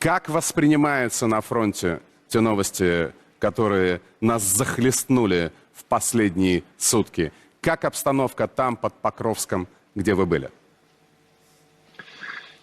Как воспринимаются на фронте те новости, которые нас захлестнули в последние сутки? Как обстановка там, под Покровском, где вы были?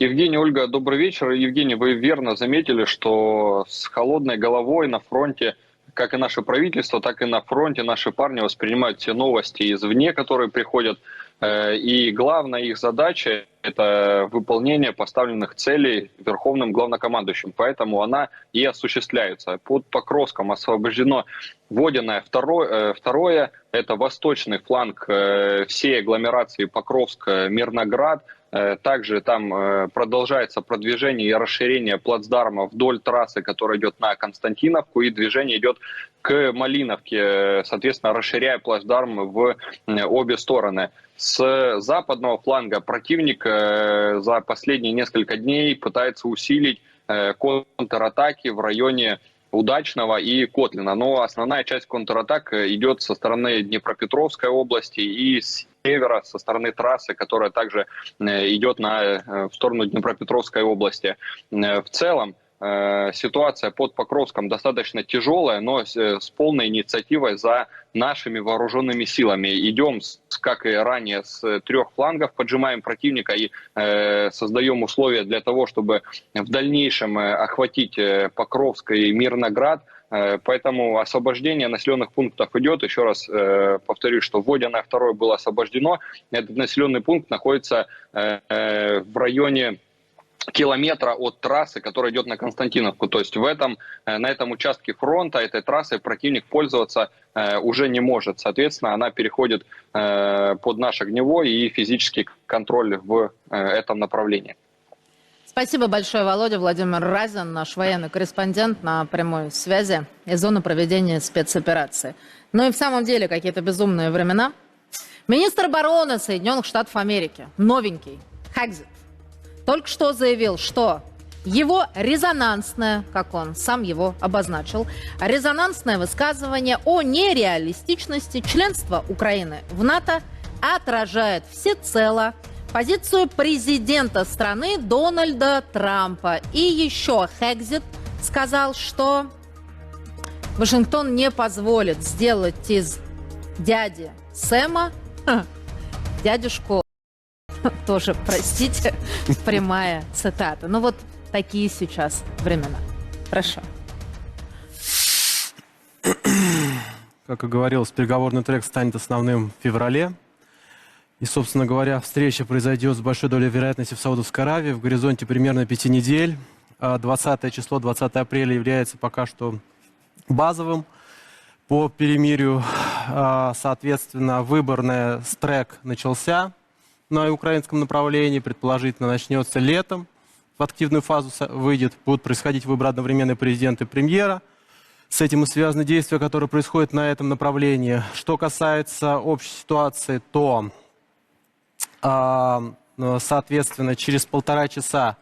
Евгений, Ольга, добрый вечер. Евгений, вы верно заметили, что с холодной головой на фронте, как и наше правительство, так и на фронте наши парни воспринимают все новости извне, которые приходят. Э, И главная их задача – это выполнение поставленных целей Верховным главнокомандующим. Поэтому она и осуществляется. Под Покровском освобождено Водяное. Второе, э, второе – это восточный фланг э, всей агломерации Покровск-Мирноград – Также там э, продолжается продвижение и расширение плацдарма вдоль трассы, которая идет на Константиновку, и движение идет к Малиновке, э, соответственно, расширяя плацдарм в э, обе стороны. С западного фланга противник э, за последние несколько дней пытается усилить э, контратаки в районе Удачного и Котлина. Но основная часть контратак э, идет со стороны Днепропетровской области и с севера, со стороны трассы, которая также э, идет на, э, в сторону Днепропетровской области. Э, В целом, ситуация под Покровском достаточно тяжелая, но с, полной инициативой за нашими вооруженными силами. Идем, как и ранее, с трех флангов, поджимаем противника и создаем условия для того, чтобы в дальнейшем охватить Покровск и Мирноград. Э, Поэтому освобождение населенных пунктов идет. Еще раз э, повторюсь, что Водяное второе было освобождено. Этот населенный пункт находится э, в районе километра от трассы, которая идет на Константиновку. То есть в этом, на этом участке фронта, этой трассой противник пользоваться уже не может. Соответственно, она переходит под наше огневой и физический контроль в этом направлении. Спасибо большое, Володя. Владимир Разин, наш военный корреспондент на прямой связи из зоны проведения спецоперации. Ну и в самом деле какие-то безумные времена. Министр обороны Соединенных Штатов Америки, новенький, Хагзит, только что заявил, что его резонансное, как он сам его обозначил, резонансное высказывание о нереалистичности членства Украины в НАТО отражает всецело позицию президента страны Дональда Трампа. И еще Хэгзит сказал, что Вашингтон не позволит сделать из дяди Сэма дядюшку тоже, простите, прямая цитата. Ну вот такие сейчас времена. Прошу. Как и говорилось, переговорный трек станет основным в феврале. И, собственно говоря, встреча произойдет с большой долей вероятности в Саудовской Аравии в горизонте примерно пяти недель. А 20 число, 20 апреля является пока что базовым по перемирию. А, Соответственно, выборный стрек начался на украинском направлении, предположительно начнется летом. В активную фазу выйдет, будут происходить выборы одновременно президента и премьера. С этим и связаны действия, которые происходят на этом направлении. Что касается общей ситуации, то, а, соответственно, через полтора часа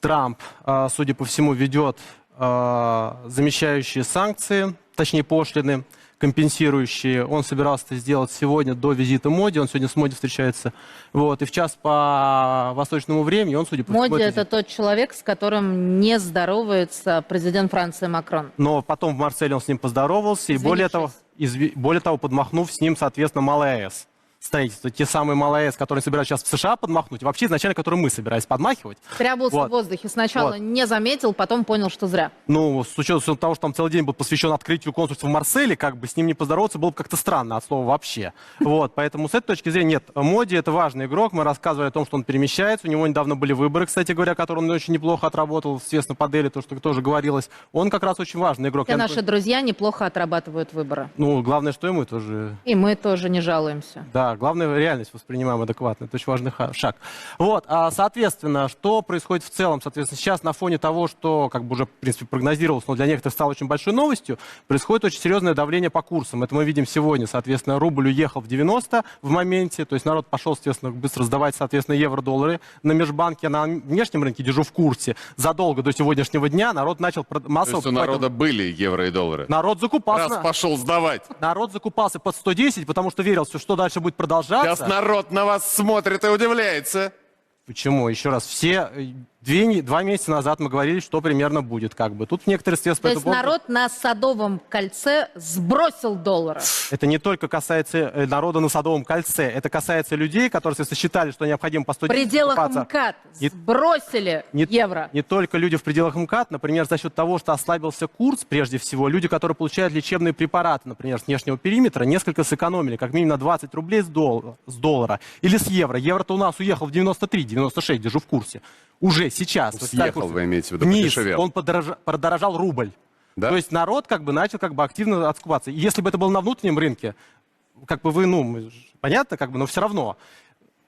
Трамп, а, судя по всему, ведет а, замещающие санкции, точнее пошлины, компенсирующие. Он собирался это сделать сегодня до визита Моди. Он сегодня с Моди встречается. Вот. И в час по восточному времени он, судя по всему, Моди это это тот человек, с которым не здоровается президент Франции Макрон. Но потом в Марселе он с ним поздоровался, и более того, изви- более того, подмахнув с ним, соответственно, Малый АЭС. Строительство. Те самые Малый АЭС, которые собираются сейчас в США подмахнуть, и вообще изначально, которые мы собирались подмахивать. Прябался Вот. в воздухе. Сначала Вот. не заметил, потом понял, что зря. Ну, с учетом того, что там целый день был посвящен открытию консульства в Марселе, как бы с ним не поздороваться было бы как-то странно от слова вообще. Вот, поэтому с этой точки зрения нет. Моди это важный игрок, мы рассказывали о том, что он перемещается, у него недавно были выборы, кстати говоря, которые он очень неплохо отработал, естественно, по Дели, то, что тоже говорилось. Он как раз очень важный игрок. Все наши друзья неплохо отрабатывают выборы. Ну, главное, что ему тоже И мы тоже не жалуемся. Да, главное реальность воспринимаем адекватно. Это очень важный шаг. Вот, а, соответственно, что происходит в целом? Соответственно, сейчас на фоне того, что как бы уже, в принципе, прогнозировалось, но для некоторых стало очень большой новостью, происходит очень серьезное давление по курсам. Это мы видим сегодня. Соответственно, рубль уехал в 90 в моменте, то есть народ пошел, соответственно, быстро сдавать, соответственно, евро-доллары на межбанке. На внешнем рынке держу в курсе. Задолго до сегодняшнего дня народ начал прод- То массово... есть у покупать- народа были евро и доллары. Народ закупался. Раз пошел сдавать. Народ закупался под 110, потому что верил, что что дальше будет продолжаться. Сейчас народ на вас смотрит и удивляется. Почему? Еще раз, все э, две, два месяца назад мы говорили, что примерно будет. Как бы. Тут некоторые средства То есть поводу- народ на Садовом кольце сбросил доллары. Это не только касается э, народа на Садовом кольце. Это касается людей, которые считали, что необходимо по В 110 пределах покупаться. МКАД Не- сбросили не, евро. не только люди в пределах МКАД, например, за счет того, что ослабился курс, прежде всего, люди, которые получают лечебные препараты, например, с внешнего периметра, несколько сэкономили, как минимум на 20 рублей с, дол- с доллара. Или с евро. Евро-то у нас уехал в 93, 96, держу в курсе. Уже сейчас. То есть, Съехал, курс вы имеете в виду, Вниз. подешевел. Он подорожа- подорожал рубль. Да? То есть народ как бы начал как бы активно откупаться. И если бы это было на внутреннем рынке, как бы вы, ну, мы ж- понятно, как бы, но все равно.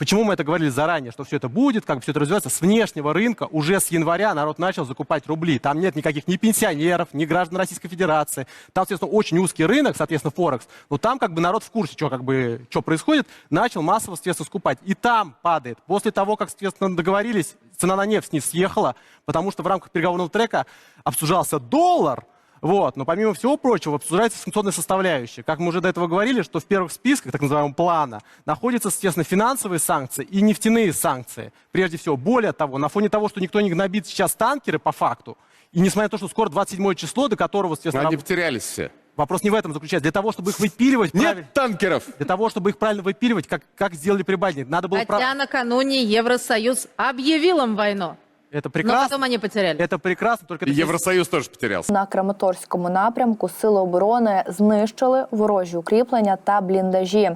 Почему мы это говорили заранее, что все это будет, как все это развивается? С внешнего рынка уже с января народ начал закупать рубли. Там нет никаких ни пенсионеров, ни граждан Российской Федерации. Там, соответственно, очень узкий рынок, соответственно, Форекс. Но там как бы народ в курсе, что как бы, что происходит, начал массово, соответственно, скупать. И там падает. После того, как, соответственно, договорились, цена на нефть не съехала, потому что в рамках переговорного трека обсуждался доллар, вот. Но помимо всего прочего, обсуждается санкционная составляющая. Как мы уже до этого говорили, что в первых списках, так называемого плана, находятся, естественно, финансовые санкции и нефтяные санкции. Прежде всего, более того, на фоне того, что никто не гнобит сейчас танкеры по факту, и несмотря на то, что скоро 27 число, до которого, Но естественно, они раб- потерялись все. вопрос не в этом заключается. Для того, чтобы их выпиливать правильно- Нет танкеров! для того, чтобы их правильно выпиливать, как, как сделали при Байдене, надо было... Хотя прав- накануне Евросоюз объявил им войну. Это Но прекрасно. потом они потеряли. Это прекрасно, только... И это Евросоюз тоже потерялся. На Краматорському напрямку сили оборони знищили ворожі укріплення та бліндажі.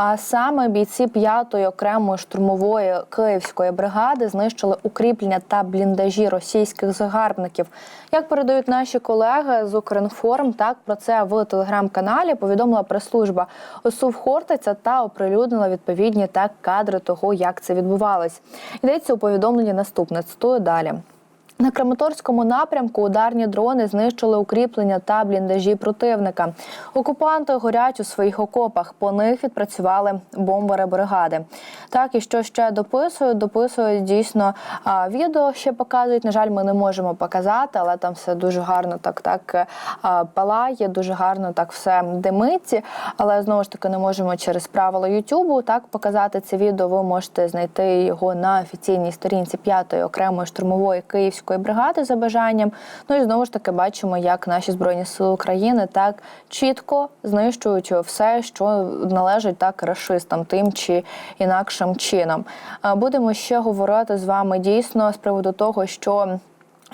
А саме бійці 5-ї окремої штурмової київської бригади знищили укріплення та бліндажі російських загарбників. Як передають наші колеги з Укрінформ, так про це в телеграм-каналі повідомила прес-служба ОСУВ Хортиця та оприлюднила відповідні так кадри того, як це відбувалось. Йдеться у повідомленні наступне. Цитую далі. На Краматорському напрямку ударні дрони знищили укріплення та бліндажі противника. Окупанти горять у своїх окопах. По них відпрацювали бомбери бригади. Так і що ще дописують? Дописують дійсно а, відео ще показують. На жаль, ми не можемо показати, але там все дуже гарно так так а, палає, дуже гарно так все димиться. Але знову ж таки не можемо через правила Ютубу так показати це відео. Ви можете знайти його на офіційній сторінці 5-ї окремої штурмової київської бригади за бажанням. Ну і знову ж таки бачимо, як наші збройні сили України так чітко знищують все, що належить так рашистам, тим чи інакшим чином. Будемо ще говорити з вами дійсно з приводу того, що.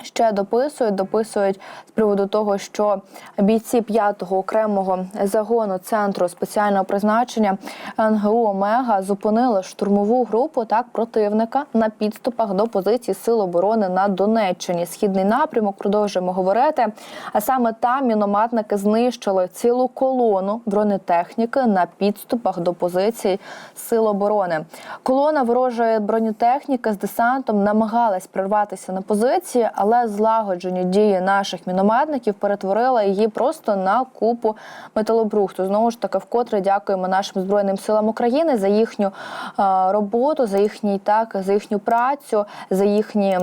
Ще дописують, дописують з приводу того, що бійці 5-го окремого загону центру спеціального призначення НГУ Омега зупинили штурмову групу так противника на підступах до позицій Сил оборони на Донеччині. Східний напрямок продовжуємо говорити. А саме там мінометники знищили цілу колону бронетехніки на підступах до позицій Сил оборони. Колона ворожої бронетехніки з десантом намагалась прорватися на позиції, але злагоджені дії наших мінометників перетворила її просто на купу металобрухту. Знову ж таки, вкотре дякуємо нашим збройним силам України за їхню е, роботу, за їхній так, за їхню працю, за їхні.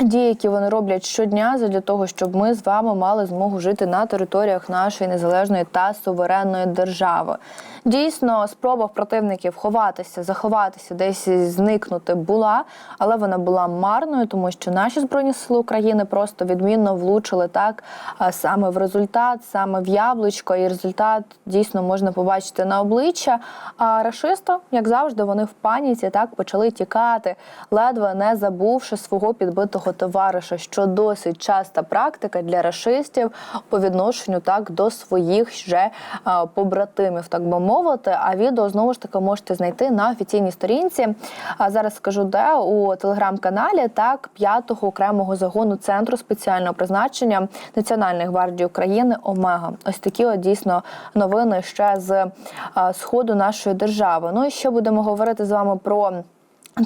Дії, які вони роблять щодня, для того, щоб ми з вами мали змогу жити на територіях нашої незалежної та суверенної держави. Дійсно, спроба противників ховатися, заховатися, десь зникнути була, але вона була марною, тому що наші збройні сили України просто відмінно влучили так саме в результат, саме в яблучко, і результат дійсно можна побачити на обличчя. А рашисти, як завжди, вони в паніці так почали тікати, ледве не забувши свого підбитого товариша, що досить часта практика для рашистів по відношенню так до своїх же а, побратимів, так би мовити. А відео знову ж таки можете знайти на офіційній сторінці. А зараз скажу, де у телеграм-каналі так п'ятого окремого загону центру спеціального призначення Національної гвардії України Омега. Ось такі от дійсно новини ще з а, сходу нашої держави. Ну і ще будемо говорити з вами про.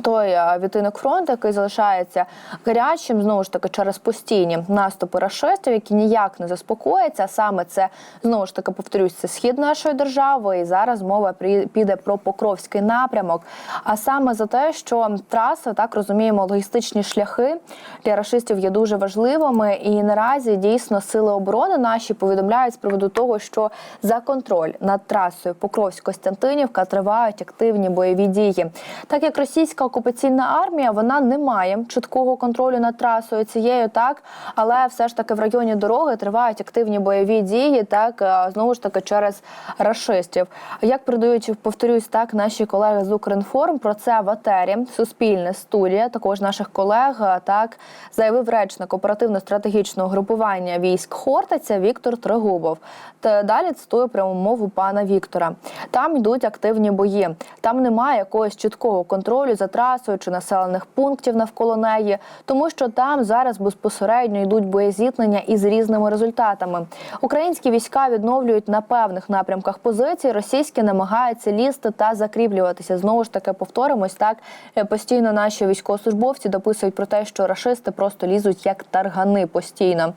Той е, відтинок фронту, який залишається гарячим, знову ж таки через постійні наступи рашистів, які ніяк не заспокояться. Саме це знову ж таки повторюсь, це схід нашої держави. І зараз мова піде про Покровський напрямок. А саме за те, що траси, так розуміємо, логістичні шляхи для рашистів є дуже важливими. І наразі дійсно сили оборони наші повідомляють з приводу того, що за контроль над трасою Покровськ-Костянтинівка тривають активні бойові дії. Так як російські російська окупаційна армія вона не має чіткого контролю над трасою цією, так але все ж таки в районі дороги тривають активні бойові дії, так е, знову ж таки через рашистів. Як передають, повторюсь, так наші колеги з Укрінформ про це в етері Суспільне студія, також наших колег е, так заявив речник оперативно-стратегічного групування військ Хортиця Віктор Трегубов. Та далі цитую пряму мову пана Віктора. Там йдуть активні бої. Там немає якогось чіткого контролю за трасою чи населених пунктів навколо неї, тому що там зараз безпосередньо йдуть боєзіткнення із різними результатами. Українські війська відновлюють на певних напрямках позиції. Російські намагаються лізти та закріплюватися. Знову ж таки повторимось так. е, Постійно наші військовослужбовці дописують про те, що рашисти просто лізуть як таргани постійно.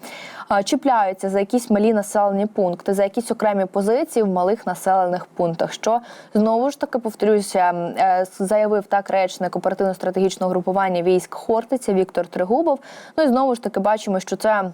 Чіпляються за якісь малі населені пункти, за якісь окремі позиції в малих населених пунктах. Що знову ж таки повторюся, е, заявив так речник оперативно-стратегічного групування військ Хортиця Віктор Тригубов. Ну і знову ж таки бачимо, що це.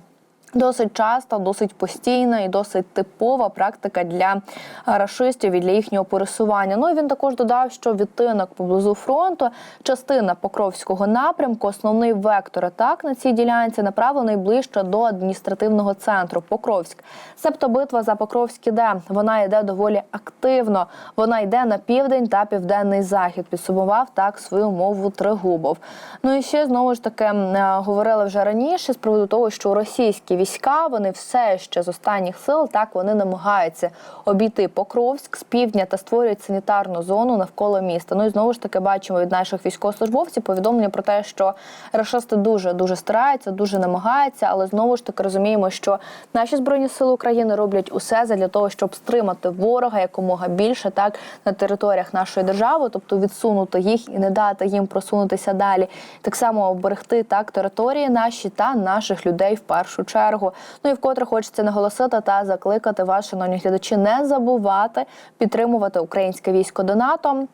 Досить часто, досить постійна і досить типова практика для рашистів і для їхнього пересування. Ну і він також додав, що відтинок поблизу фронту, частина Покровського напрямку, основний вектор атак на цій ділянці направлений ближче до адміністративного центру Покровськ. Себто битва за Покровськ іде. Вона йде доволі активно. Вона йде на південь та південний захід. Підсумував так свою мову Тригубов. Ну і ще знову ж таки е, говорили вже раніше з приводу того, що російські війська вони все ще з останніх сил так вони намагаються обійти Покровськ з півдня та створюють санітарну зону навколо міста. Ну і знову ж таки бачимо від наших військовослужбовців повідомлення про те, що рашисти дуже дуже стараються, дуже намагаються, але знову ж таки розуміємо, що наші збройні сили України роблять усе для того, щоб стримати ворога якомога більше так на територіях нашої держави, тобто відсунути їх і не дати їм просунутися далі. Так само оберегти так території наші та наших людей в першу чергу. Ну і вкотре хочеться наголосити та закликати вас, шановні глядачі, не забувати підтримувати українське військо донатом.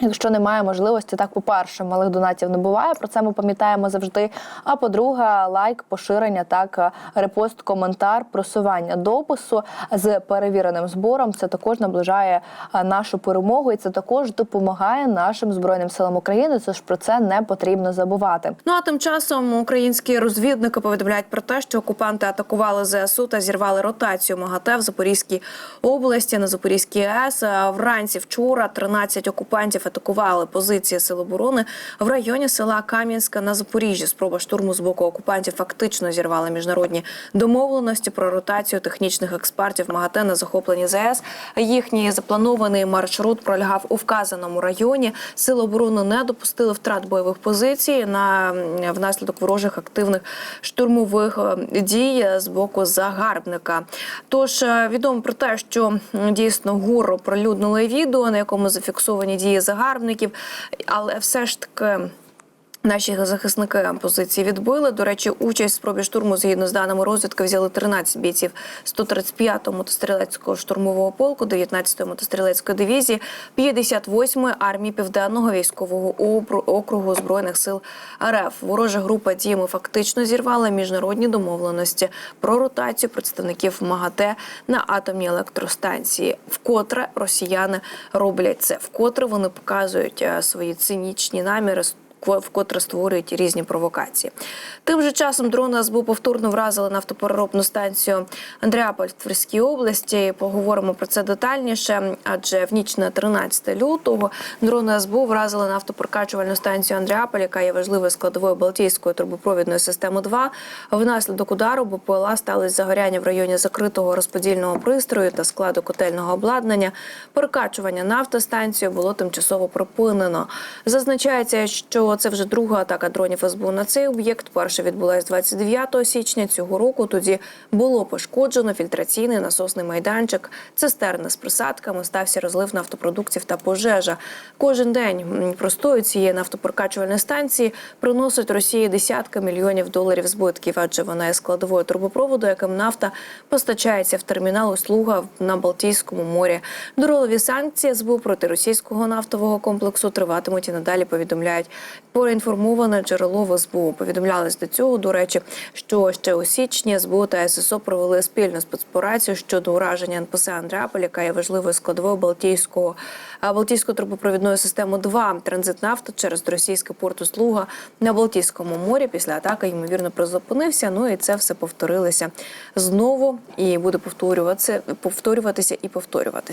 Якщо немає можливості, так по-перше, малих донатів не буває. Про це ми пам'ятаємо завжди. А по-друге, лайк, поширення, так репост, коментар, просування допису з перевіреним збором. Це також наближає нашу перемогу, і це також допомагає нашим збройним силам України. Тож про це не потрібно забувати. Ну а тим часом українські розвідники повідомляють про те, що окупанти атакували ЗСУ та зірвали ротацію МАГАТЕ в Запорізькій області на Запорізькій АЕС. Вранці вчора 13 окупантів атакували позиції Сил оборони в районі села Кам'янська на Запоріжжі. Спроба штурму з боку окупантів фактично зірвала міжнародні домовленості про ротацію технічних експертів МАГАТЕ на захопленні ЗС. Їхній запланований маршрут пролягав у вказаному районі. Сили оборони не допустили втрат бойових позицій на внаслідок ворожих активних штурмових е, дій з боку загарбника. Тож е, відомо про те, що дійсно ГУР оприлюднили відео, на якому зафіксовані дії загарбників, але все ж таки. Наші захисники позиції відбили. До речі, участь в спробі штурму згідно з даними розвідки взяли 13 бійців 135-го мотострілецького штурмового полку, 19-ї мотострілецької дивізії, 58-ї армії південного військового округу збройних сил РФ. Ворожа група діями фактично зірвала міжнародні домовленості про ротацію представників МАГАТЕ на атомній електростанції. Вкотре росіяни роблять це, вкотре вони показують е, свої цинічні наміри вкотре створюють різні провокації. Тим же часом дрони СБУ повторно вразили нафтопереробну станцію Андріаполь в Тверській області. Поговоримо про це детальніше. Адже в ніч на 13 лютого дрони СБУ вразили нафтопрокачувальну станцію Андріаполь, яка є важливою складовою Балтійської трубопровідної системи 2. Внаслідок удару БПЛА сталося загоряння в районі закритого розподільного пристрою та складу котельного обладнання. Перекачування нафтостанції було тимчасово припинено. Зазначається, що це вже друга атака дронів СБУ на цей об'єкт. Перша відбулась 29 січня цього року. Тоді було пошкоджено фільтраційний насосний майданчик, цистерни з присадками, стався розлив нафтопродуктів та пожежа. Кожен день простою цієї нафтопрокачувальної станції приносить Росії десятки мільйонів доларів збитків, адже вона є складовою трубопроводу, яким нафта постачається в термінал услуга на Балтійському морі. Доролові санкції СБУ проти російського нафтового комплексу триватимуть і надалі повідомляють Проінформоване джерело в СБУ. Повідомлялось до цього, до речі, що ще у січні СБУ та ССО провели спільну спецоперацію щодо ураження НПС Андреаполь, яка є важливою складовою Балтійського Балтійської трубопровідної системи 2 транзит нафти через російське порту Слуга на Балтійському морі. Після атаки ймовірно призупинився. Ну і це все повторилося знову і буде повторюватися, повторюватися і повторюватися.